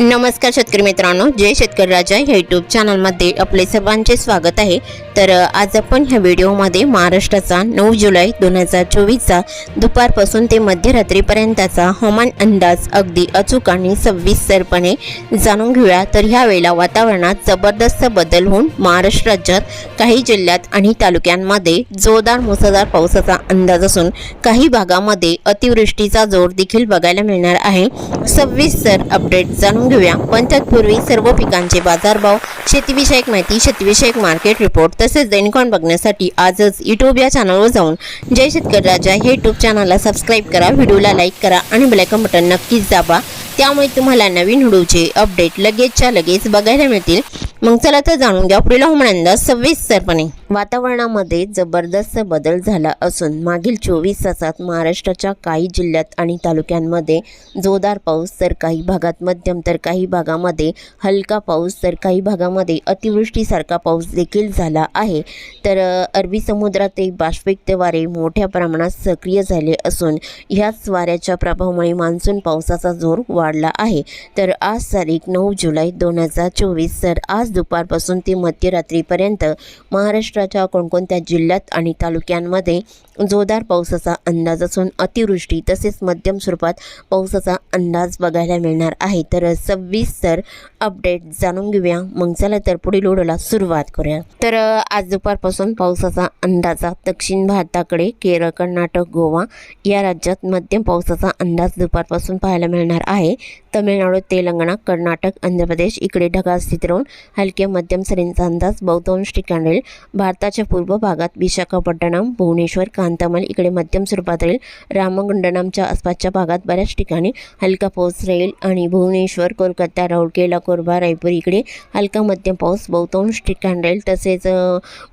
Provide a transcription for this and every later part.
नमस्कार शेतकरी मित्रांनो जय शेतकरी राजा ह्या यूट्यूब चॅनलमध्ये आपले सर्वांचे स्वागत आहे. तर आज आपण ह्या व्हिडिओमध्ये महाराष्ट्राचा नऊ जुलै दोन हजार चोवीसचा दुपारपासून ते मध्यरात्रीपर्यंतचा हवामान अंदाज अगदी अचूक आणि सविस्तरपणे जाणून घेऊया. तर ह्या वेळेला वातावरणात जबरदस्त बदल होऊन महाराष्ट्र राज्यात काही जिल्ह्यात आणि तालुक्यांमध्ये जोरदार मुसळधार पावसाचा अंदाज असून काही भागामध्ये अतिवृष्टीचा जोर देखील बघायला मिळणार आहे. सविस्तर अपडेट जाणून घेऊया. पण तत्पूर्वी सर्व पिकांचे बाजारभाव शेतीविषयक माहिती शेतीविषयक मार्केट रिपोर्ट तसेच दैनिकॉन बघण्यासाठी आजच यूट्यूब या चॅनलवर जाऊन जय शेतकरी राजा हे यूट्यूब चॅनलला सबस्क्राईब करा व्हिडिओला लाईक करा आणि ब्लॅकन बटन नक्कीच दाबा. त्यामुळे तुम्हाला नवीन व्हिडिओचे अपडेट लगेचच्या लगेच बघायला मिळतील. मग चला तर जाणून घ्या पुढील हवामान अंदाज सविस्तरपणे वातावरणामध्ये जबरदस्त बदल झाला असून मागील चोवीस तासात महाराष्ट्राच्या काही जिल्ह्यात आणि तालुक्यांमध्ये जोरदार पाऊस तर काही भागात मध्यम तर काही भागामध्ये हलका पाऊस तर काही भागामध्ये अतिवृष्टीसारखा पाऊस देखील झाला आहे. तर अरबी समुद्रात एक बाष्पयुक्त वारे मोठ्या प्रमाणात सक्रिय झाले असून ह्याच वाऱ्याच्या प्रभावामुळे मान्सून पावसाचा जोर वाढला आहे. तर आज तारीख नऊ जुलै दोन हजार चोवीस तर आज दुपारपासून ते मध्यरात्रीपर्यंत महाराष्ट्र महाराष्ट्राच्या कोणकोणत्या जिल्ह्यात आणि तालुक्यांमध्ये जोरदार पावसाचा अंदाज असून अतिवृष्टी तसेच मध्यम स्वरूपात पावसाचा अंदाज बघायला मिळणार आहे. तर सविस्तर अपडेट जाणून घेऊया. मग चला तर पुढील व्हिडिओला सुरुवात करूया. तर आज दुपारपासून पावसाचा अंदाजा दक्षिण भारताकडे केरळ कर्नाटक गोवा या राज्यात मध्यम पावसाचा अंदाज दुपारपासून पाहायला मिळणार आहे. तमिळनाडू तेलंगणा कर्नाटक आंध्र प्रदेश इकडे ढगाळ स्थित राहून हलक्या मध्यम सरींचा अंदाज बहुतांश ठिकाणी भारत भारताच्या पूर्व भागात विशाखापट्टणम भुवनेश्वर कांतामल इकडे मध्यम स्वरूपात राहील. रामगुंडनमच्या आसपासच्या भागात बऱ्याच ठिकाणी हलका पाऊस राहील आणि भुवनेश्वर कोलकाता राऊरकेला कोरबा रायपूर इकडे हलका मध्यम पाऊस बहुतांश ठिकाण राहील. तसेच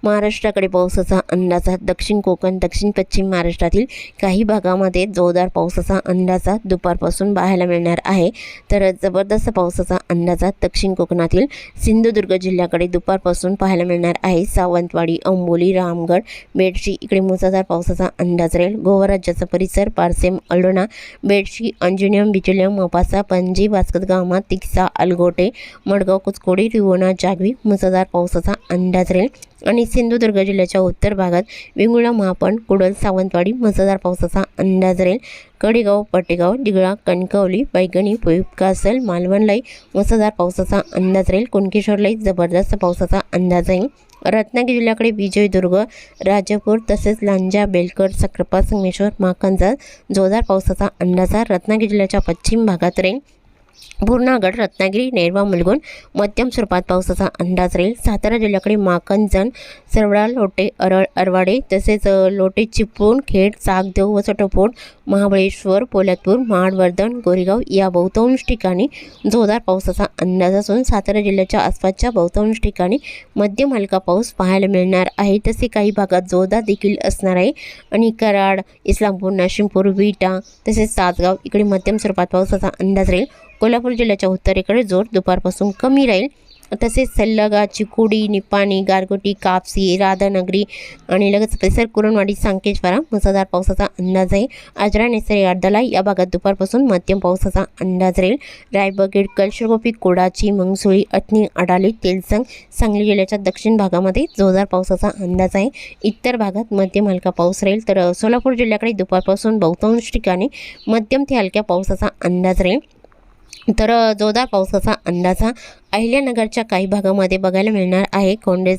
महाराष्ट्राकडे पावसाचा अंदाज दक्षिण कोकण दक्षिण पश्चिम महाराष्ट्रातील काही भागामध्ये जोरदार पावसाचा अंदाज दुपारपासून पाहायला मिळणार आहे. तर जबरदस्त पावसाचा अंदाज दक्षिण कोकणातील सिंधुदुर्ग जिल्ह्याकडे दुपारपासून पाहायला मिळणार आहे. सावंतवाडी अंबोली रामगड बेडशी इकडे मुसळधार पावसाचा अंदाज राहील. गोवा राज्याचा परिसर पारसेम अलोणा बेडशी अंजुनियम बिचुलियम मोपासा पणजी वास्कतगावमा तिक्सा अलगोटे मडगाव कुचकोडी रिवोणा जागवी मुसळधार पावसाचा अंदाज राहील. आणि सिंधुदुर्ग जिल्ह्याच्या उत्तर भागात वेंगुळा महापण कुडल सावंतवाडी मुसळधार पावसाचा अंदाज राहील. कडेगाव पटेगाव दिगळा कणकवली पैगणी कासल मालवणलाही मुसळधार पावसाचा अंदाज राहील. कुणकेश्वरलाही जबरदस्त पावसाचा अंदाज आहे रत्नागिरी जिल्ह्याकडे विजयदुर्ग राजापूर तसेच लांजा बेलकर सक्रापा संगमेश्वर माकंजा जोरदार पावसाचा अंदाज आहे रत्नागिरी जिल्ह्याच्या पश्चिम भागात राहील. पूर्णागड रत्नागिरी नेरवा मुलगुण मध्यम स्वरूपात पावसाचा अंदाज राहील. सातारा जिल्ह्याकडे माकणजण सरवडा लोटे अरळ अरवाडे तसेच लोटे चिपळूण खेड चाकदेव व महाबळेश्वर पोलादपूर महाडवर्धन गोरेगाव या बहुतांश ठिकाणी जोरदार पावसाचा अंदाज असून सातारा जिल्ह्याच्या आसपासच्या बहुतांश ठिकाणी मध्यम हलका पाऊस पाहायला मिळणार आहे. तसे काही भागात जोरदार देखील असणार आहे. आणि कराड इस्लामपूर नाशिमपूर विटा तसेच सातगाव इकडे मध्यम स्वरूपात पावसाचा अंदाज राहील. कोल्हापूर जिल्ह्याच्या उत्तरेकडे जोर दुपारपासून कमी राहील. तसेच सल्लगा चिकोडी निपाणी गारगोटी कापसी राधानगरी आणि लगेच परिसर कुरणवाडी सांकेश्वरा मुसळधार पावसाचा अंदाज आहे. आजरा नेसरे अर्धला या भागात दुपारपासून मध्यम पावसाचा अंदाज राहील. रायबगेड कलशगोपी कोडाची मंगसुळी अटणी अडाली तेलसंग सांगली जिल्ह्याच्या दक्षिण भागामध्ये जोरदार पावसाचा अंदाज आहे. इतर भागात मध्यम हलका पाऊस राहील. तर सोलापूर जिल्ह्याकडे दुपारपासून बहुतांश ठिकाणी मध्यम ते हलक्या पावसाचा अंदाज राहील. तर जोरदार पावसाचा अंदाजा अहिल्यानगरच्या काही भागामध्ये बघायला मिळणार आहे. कोंडे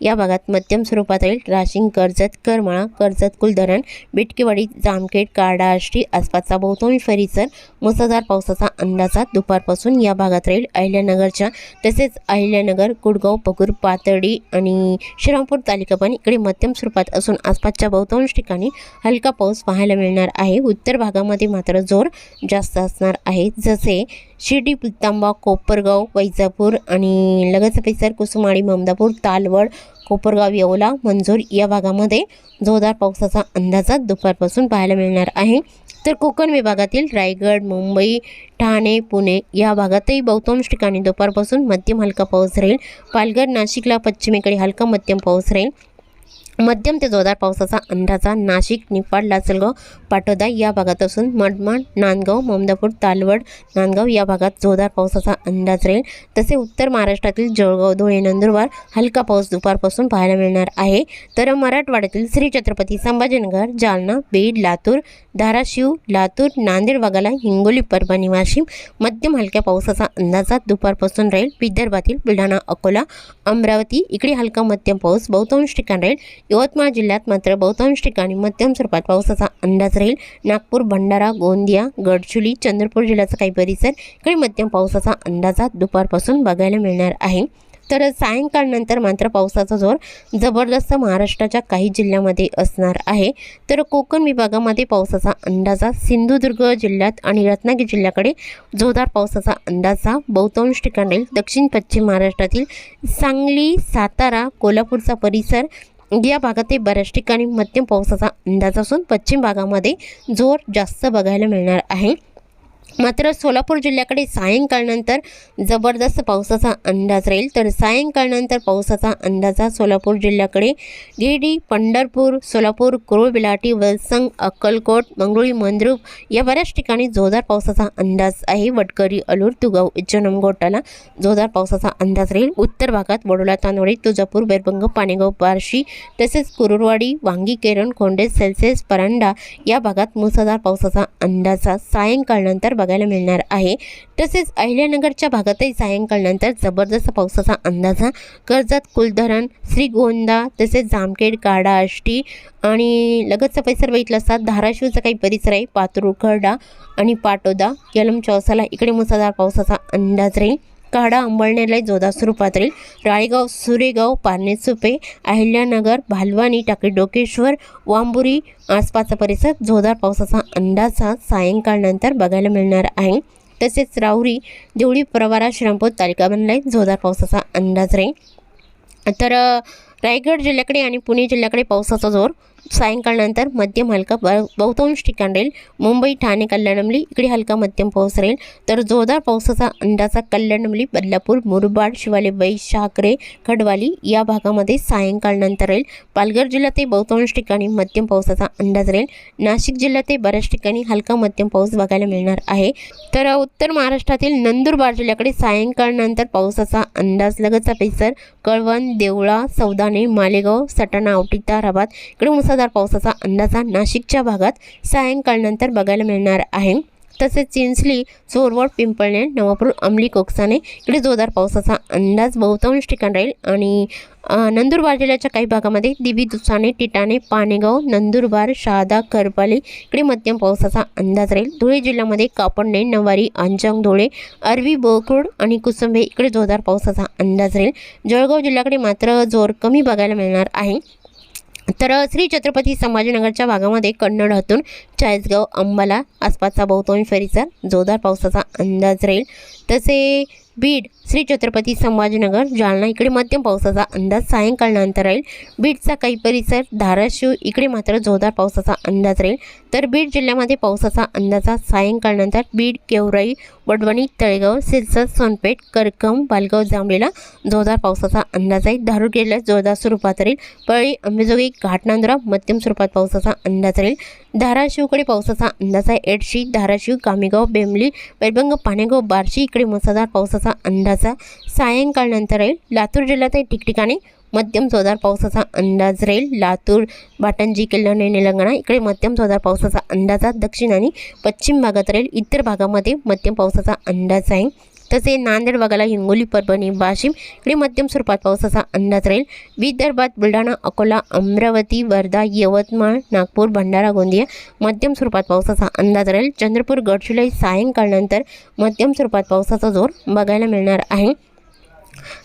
या भागात मध्यम स्वरूपात राहील राशिंग कर्जत करमाळा कर्जत कुलधरण बिटकेवाडी जामखेड कार्डा आसपासचा बहुतांश परिसर मुसळधार पावसाचा अंदाजा दुपारपासून या भागात राहील. अहिल्यानगरच्या तसेच अहिल्यानगर कुडगाव पगूर पातळी आणि श्रीरामपूर तालुका पण इकडे मध्यम स्वरूपात असून आसपासच्या बहुतांश ठिकाणी हलका पाऊस पाहायला मिळणार आहे. उत्तर भागामध्ये मात्र जोर जास्त असणार आहे. जसे शिर्डी पुलतांबा कोपरगाव वैजापूर आणि लगतचा परिसर कुसुमाडी ममदापूर तालवड कोपरगाव येवला मंजूर या भागामध्ये जोरदार पावसाचा अंदाजा दुपारपासून पाहायला मिळणार आहे. तर कोकण विभागातील रायगड मुंबई ठाणे पुणे या भागातही बहुतांश ठिकाणी दुपारपासून मध्यम हलका पाऊस राहील. पालघर नाशिकला पश्चिमेकडे हलका मध्यम पाऊस राहील. मध्यम ते जोरदार पावसाचा अंदाजा नाशिक निफाड लासलगाव पाटोदा या भागात असून मनमाड नांदगाव ममदापूर तालवड नांदगाव या भागात जोरदार पावसाचा अंदाज राहील. तसे उत्तर महाराष्ट्रातील जळगाव धुळे नंदुरबार हलका पाऊस दुपारपासून पाहायला मिळणार आहे. तर मराठवाड्यातील श्री छत्रपती संभाजीनगर जालना बीड लातूर धाराशिव लातूर नांदेड वगळा हिंगोली परभणी वाशिम मध्यम हलक्या पावसाचा अंदाजा दुपारपासून राहील. विदर्भातील बुलढाणा अकोला अमरावती इकडे हलका मध्यम पाऊस बहुतांश ठिकाण राहील. यवतमाळ जिल्ह्यात मात्र बहुतांश ठिकाणी मध्यम स्वरूपात पावसाचा अंदाज राहील. नागपूर भंडारा गोंदिया गडचुली चंद्रपूर जिल्ह्याचा काही परिसर इकडे मध्यम पावसाचा अंदाजा दुपारपासून बघायला मिळणार आहे. तर सायंकाळनंतर मात्र पावसाचा जोर जबरदस्त महाराष्ट्राच्या काही जिल्ह्यामध्ये असणार आहे. तर कोकण विभागामध्ये पावसाचा अंदाजा सिंधुदुर्ग जिल्ह्यात आणि रत्नागिरी जिल्ह्याकडे जोरदार पावसाचा अंदाजा बहुतांश ठिकाणी राहील. दक्षिण पश्चिम महाराष्ट्रातील सांगली सातारा कोल्हापूरचा परिसर या भागातही बऱ्याच ठिकाणी मध्यम पावसाचा अंदाज असून पश्चिम भागामध्ये जोर जास्त बघायला मिळणार आहे. मात्र सोलापूर जिल्ह्याकडे सायंकाळनंतर जबरदस्त पावसाचा अंदाज राहील. तर सायंकाळनंतर पावसाचा अंदाजा सोलापूर जिल्ह्याकडे. गिरडी पंढरपूर सोलापूर कुरुळ बिलाटी वलसंग अक्कलकोट मंगरुळी मंद्रुप या बऱ्याच ठिकाणी जोरदार पावसाचा अंदाज आहे. वटकरी अलूर तुगाव इच्छनम गोटाला जोरदार पावसाचा अंदाज राहील. उत्तर भागात वडोला तानवडी तुळजापूर बेरबंग पाणेगाव बार्शी तसेच कुरुरवाडी वांगी केरण कोंडे सेल्सेस परांडा या भागात मुसळधार पावसाचा अंदाजा सायंकाळनंतर बघायला मिळणार आहे. तसेच अहिल्यानगरच्या भागातही सायंकाळनंतर जबरदस्त पावसाचा अंदाजा. कर्जत कुलधरण श्रीगोंदा तसेच जामखेड काडा आष्टी आणि लगतचा परिसर बघितला असता धाराशिवचा काही परिसर आहे. पातूर आणि पाटोदा यलम चौसाला इकडे मुसळधार पावसाचा अंदाज राहील. काढा अंबळनेरला जोदा स्वरूपात राहील. राळेगाव सुरेगाव पारणे सुपे अहिल्यानगर भालवानी टाकळी डोकेश्वर वांबुरी आसपासचा परिसर जोरदार पावसाचा अंदाज हा सायंकाळनंतर बघायला मिळणार आहे. तसेच राहुरी देवळी प्रवारा श्रीरामपूर तालुका बनला जोरदार पावसाचा अंदाज राहील. तर रायगड जिल्ह्याकडे आणि पुणे जिल्ह्याकडे पावसाचा जोर. सायंकाळनंतर मध्यम हलका ब बहुतांश ठिकाण राहील. मुंबई ठाणे कल्याणमली इकडे हलका मध्यम पाऊस राहील. तर जोरदार पावसाचा अंदाजा कल्याणमली बदलापूर मुरबाड शिवाले वै शाकरे खडवाली या भागामध्ये सायंकाळनंतर राहील. पालघर जिल्ह्यातही बहुतांश ठिकाणी मध्यम पावसाचा अंदाज राहील. नाशिक जिल्ह्यातही बऱ्याच ठिकाणी हलका मध्यम पाऊस बघायला मिळणार आहे. तर उत्तर महाराष्ट्रातील नंदुरबार जिल्ह्याकडे सायंकाळनंतर पावसाचा अंदाज लगतचा पेसर कळवण देवळा ठाणे मालेगाव सटाणा औटी ताराबाद इकडे मुसळधार पावसाचा अंदाजा नाशिकच्या भागात सायंकाळनंतर बघायला मिळणार आहे. तसेच चिंचली चोरवड पिंपळणे नवापूर अंमली कोकसाने इकडे जोरदार पावसाचा अंदाज बहुतांश ठिकाण राहील. आणि नंदुरबार जिल्ह्याच्या काही भागामध्ये दिवी दुसाने टिटाणे पाणेगाव नंदुरबार शहादा करपाली इकडे मध्यम पावसाचा अंदाज राहील. धुळे जिल्ह्यामध्ये कापडणे नवारी अंजंग धुळे अरवी बोकुड आणि कुसुंबे इकडे जोरदार पावसाचा अंदाज राहील. जळगाव जिल्ह्याकडे मात्र जोर कमी बघायला मिळणार आहे. तर श्री छत्रपती संभाजीनगरच्या भागामध्ये कन्नडातून चाळीसगाव अंबाला आसपासचा बहुतांश परिसर जोरदार पावसाचा अंदाज राहील. तसे बीड श्री छत्रपती संभाजीनगर जालना. इकडे मध्यम पावसाचा अंदाज सायंकाळनंतर राहील. बीडचा काही परिसर धाराशिव इकडे मात्र जोरदार पावसाचा अंदाज राहील. तर बीड जिल्ह्यामध्ये पावसाचा अंदाजा सायंकाळनंतर बीड केवराई वडवणी तळेगाव सिरसर सोनपेठ करकम बालगाव जांभळीला जोरदार पावसाचा अंदाज आहे. धारूर जिल्ह्यात जोरदार स्वरूपात राहील. पळी अंबेजोगाई घाटनांदुरा मध्यम स्वरूपात पावसाचा अंदाज राहील. धाराशिवकडे पावसाचा अंदाज आहे. एडशी धाराशिव कामेगाव बेंबली वैभंग पाणेगाव बार्शी इकडे मुसळधार पावसाचा अंदाजा सायंकाळनंतर राहील लातूर जिल्ह्यातही ठिकठिकाणी मध्यम जोरदार पावसाचा अंदाज राहील. लातूर बाटंजी किल्लाणे निलंगणा इकडे मध्यम जोरदार पावसाचा अंदाज दक्षिण आणि पश्चिम भागात राहील इतर भागामध्ये मध्यम पावसाचा अंदाज आहे. तसे नांदेड भागाला हिंगोली परभणी वाशिम इकडे मध्यम स्वरूपात पावसाचा अंदाज राहील. विदर्भात बुलढाणा अकोला अमरावती वर्धा यवतमाळ नागपूर भंडारा गोंदिया मध्यम स्वरूपात पावसाचा अंदाज राहील. चंद्रपूर गडचिरोली सायंकाळनंतर मध्यम स्वरूपात पावसाचा जोर बघायला मिळणार आहे.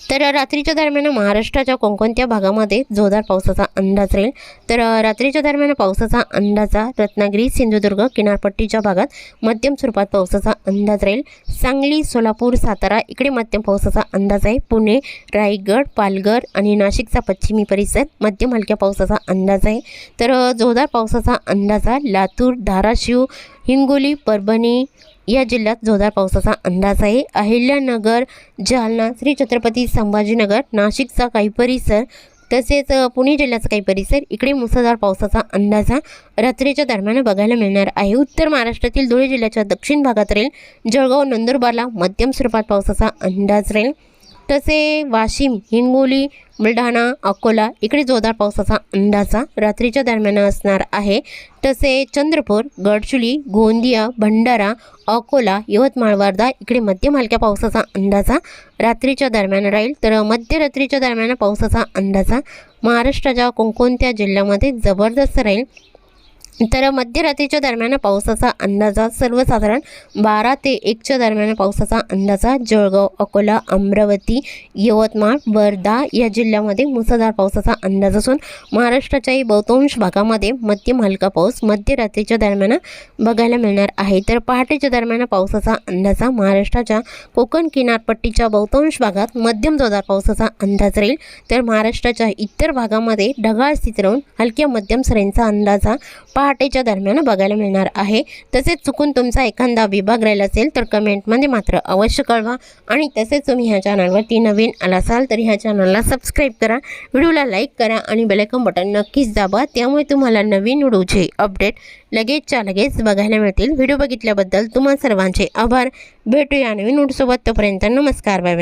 तर रात्रीच्या दरम्यान महाराष्ट्राच्या कोणकोणत्या भागामध्ये जोरदार पावसाचा अंदाज राहील? तर रात्रीच्या दरम्यान पावसाचा अंदाजा रत्नागिरी सिंधुदुर्ग किनारपट्टीच्या भागात मध्यम स्वरूपात पावसाचा अंदाज राहील. सांगली सोलापूर सातारा इकडे मध्यम पावसाचा अंदाज आहे. पुणे रायगड पालघर आणि नाशिकचा पश्चिमी परिसर मध्यम हलक्या पावसाचा अंदाज आहे. तर जोरदार पावसाचा अंदाजा लातूर धाराशिव हिंगोली परभणी या जिल्ह्यात जोरदार पावसाचा अंदाज आहे. अहिल्यानगर जालना श्री छत्रपती संभाजीनगर नाशिकचा काही परिसर तसेच पुणे जिल्ह्याचा काही परिसर इकडे मुसळधार पावसाचा अंदाज हा रात्रीच्या दरम्यान बघायला मिळणार आहे. उत्तर महाराष्ट्रातील धुळे जिल्ह्याच्या दक्षिण भागात राहील जळगाव नंदुरबारला मध्यम स्वरूपात पावसाचा अंदाज राहील. तसे वाशिम हिंगोली बुलढाणा अकोला इकडे जोरदार पावसाचा अंदाजा रात्रीच्या दरम्यान असणार आहे. तसे चंद्रपूर गडचुली गोंदिया भंडारा अकोला यवतमाळ वर्धा इकडे मध्यम हलक्या पावसाचा अंदाजा रात्रीच्या दरम्यान राहील. तर मध्यरात्रीच्या दरम्यान पावसाचा अंदाजा महाराष्ट्राच्या कोणकोणत्या जिल्ह्यामध्ये जबरदस्त राहील? तर मध्यरात्रीच्या दरम्यान पावसाचा अंदाजा सर्वसाधारण बारा ते एकच्या दरम्यान पावसाचा अंदाजा जळगाव अकोला अमरावती यवतमाळ वर्धा या जिल्ह्यामध्ये मुसळधार पावसाचा अंदाज असून महाराष्ट्राच्याही बहुतांश भागामध्ये मध्यम हलका पाऊस मध्यरात्रीच्या दरम्यान बघायला मिळणार आहे. तर पहाटेच्या दरम्यान पावसाचा अंदाजा महाराष्ट्राच्या कोकण किनारपट्टीच्या बहुतांश भागात मध्यम जोरदार पावसाचा अंदाज राहील. तर महाराष्ट्राच्या इतर भागामध्ये ढगाळ स्थित राहून हलक्या मध्यम सरींचा अंदाजा पहाटेच्या दरम्यान बघायला मिळणार आहे. तसेच चुकून तुमचा एखादा विभाग राहिला असेल तर कमेंटमध्ये मात्र अवश्य कळवा. आणि तसेच तुम्ही ह्या चॅनलवरती नवीन आला असाल तर ह्या चॅनलला सबस्क्राईब करा. व्हिडिओला लाईक करा आणि बेलायकन बटन नक्कीच दाबा. त्यामुळे तुम्हाला नवीन व्हिडिओचे अपडेट लगेचच्या लगेच बघायला मिळतील. व्हिडिओ बघितल्याबद्दल तुम्हा सर्वांचे आभार. भेटूया नवीन व्हिडिओसोबत. तोपर्यंत नमस्कार. Bye bye.